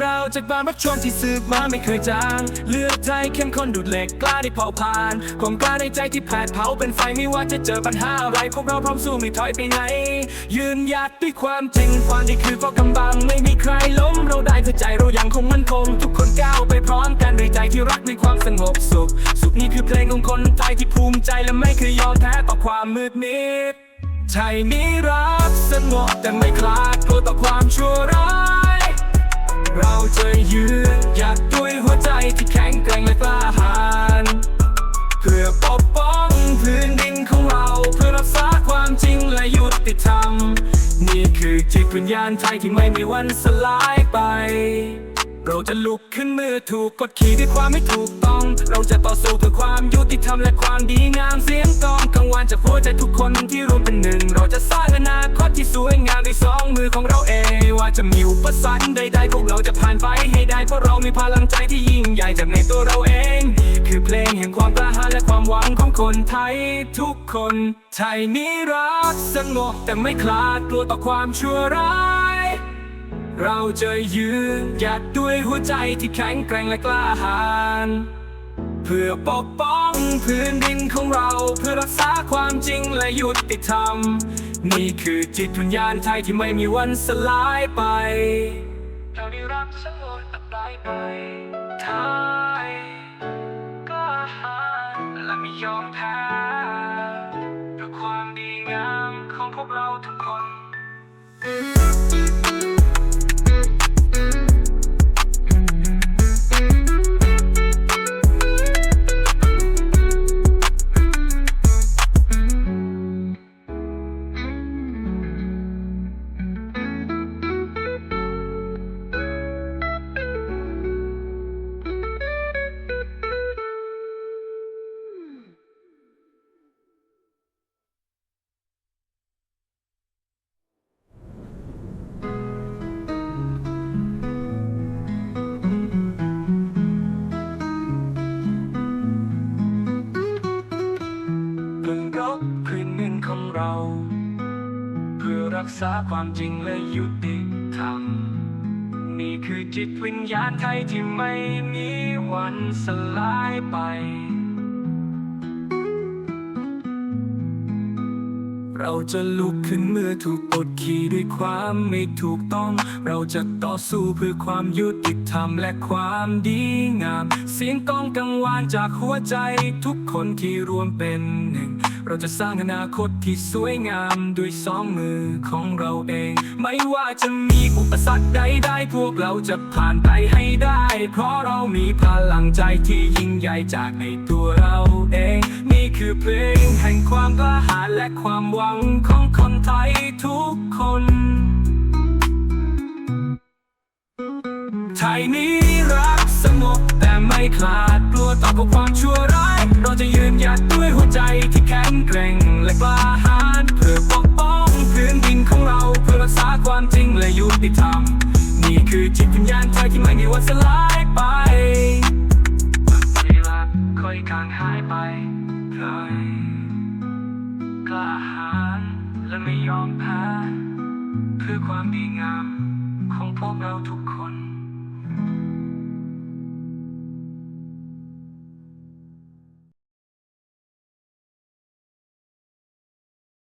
เราจากบ้านรถชนที่สืบมาไม่เคยจาง เลือดใจเข้มข้นดูดเหล็กกล้าได้เผาผ่านความกล้าในใจที่แผดเผาเป็นไฟไม่ว่าจะเจอปัญหาอะไรพวกเราพร้อมสู้ไม่ถอยไปไหน ยืนหยัดด้วยความจริงความที่คือก็กำบัง ไม่มีใครล้มเราได้เพื่อใจเรายังคงมั่นคง ทุกคนก้าวไปพร้อมกันด้วยใจที่รักด้วยความสงบสุข สุขนี้คือเพลงของคนไทยที่ภูมิใจและไม่เคยยอมแพ้ต่อความมืดมิดไทยนี้รักสงบแต่ไม่คลาดกลัวต่อความชั่วร้าย จะยืนอยากด้วยหัวใจที่แข็งแกร่งและกล้าหาญเพื่อปกป้องพื้นดินของเราเพื่อรักษาความจริงและยุติธรรม นี่คือจิตวิญญาณไทยที่ไม่มีวันสลายไป เราจะลุกขึ้นเมื่อถูกกดขี่ด้วยความไม่ถูกต้อง เราจะต่อสู้เพื่อความยุติธรรมและความดีงามเสียงกองกังวานจากหัวใจทุกคนที่รวมเป็นหนึ่ง เราจะสร้างอนาคตที่สวยงามด้วยสองมือของเราเอง ว่าจะมีอุปสรรคใดๆพวกเราจะผ่านไปให้ได้เพราะเรามีพลังใจที่ยิ่งใหญ่จากในตัวเราเอง คือเพลงแห่งความกล้าหาญและความหวังของคนไทยทุกคน ไทยนี้รักสงบแต่ไม่คลาดกลัวต่อความชั่วร้าย เราจะยืนหยัดด้วยหัวใจที่แข็งแกร่งและกล้าหาญเพื่อปกป้องพื้นดินของเราเพื่อรักษาความจริงและยุติธรรม นี่คือจิตวิญญาณไทยที่ไม่มีวันสลายไป เราได้รับสงบอับลายไปไทยกล้าหาญและไม่ยอมแพ้เพื่อความดีงามของพวกเราทุก พื้นดินของเรา เพื่อรักษาความจริงและยุติธรรม นี่คือจิตวิญญาณไทยที่ไม่มีวันสลายไป เราจะลุกขึ้นเมื่อถูกกดขี่ด้วยความไม่ถูกต้อง เราจะต่อสู้เพื่อความยุติธรรมและความดีงาม เสียงกลองกังวานจากหัวใจทุกคนที่รวมเป็นหนึ่ง เราจะสร้างอนาคตที่สวยงามด้วยสองมือของเราเอง ไม่ว่าจะมีอุปสรรคใดๆพวกเราจะผ่านไปให้ได้ เพราะเรามีพลังใจที่ยิ่งใหญ่จากในตัวเราเอง นี่คือเพลงแห่งความกล้าหาญและความหวังของคนไทยทุกคน ไทยนี้รักสงบแต่ไม่คลาดกลัวต่อกับความชั่วร้าย เราจะยืนหยัดด้วยหัวใจที่แข็งแกร่งและกล้าหาญเพื่อปกป้องพื้นดินของเราเพื่อรักษาความจริงและยุติธรรมนี่คือจิตวิญญาณไทยที่ไม่มีวันสลาย ไม่ยอมแพ้เพื่อความดีงามของพวกเราทุก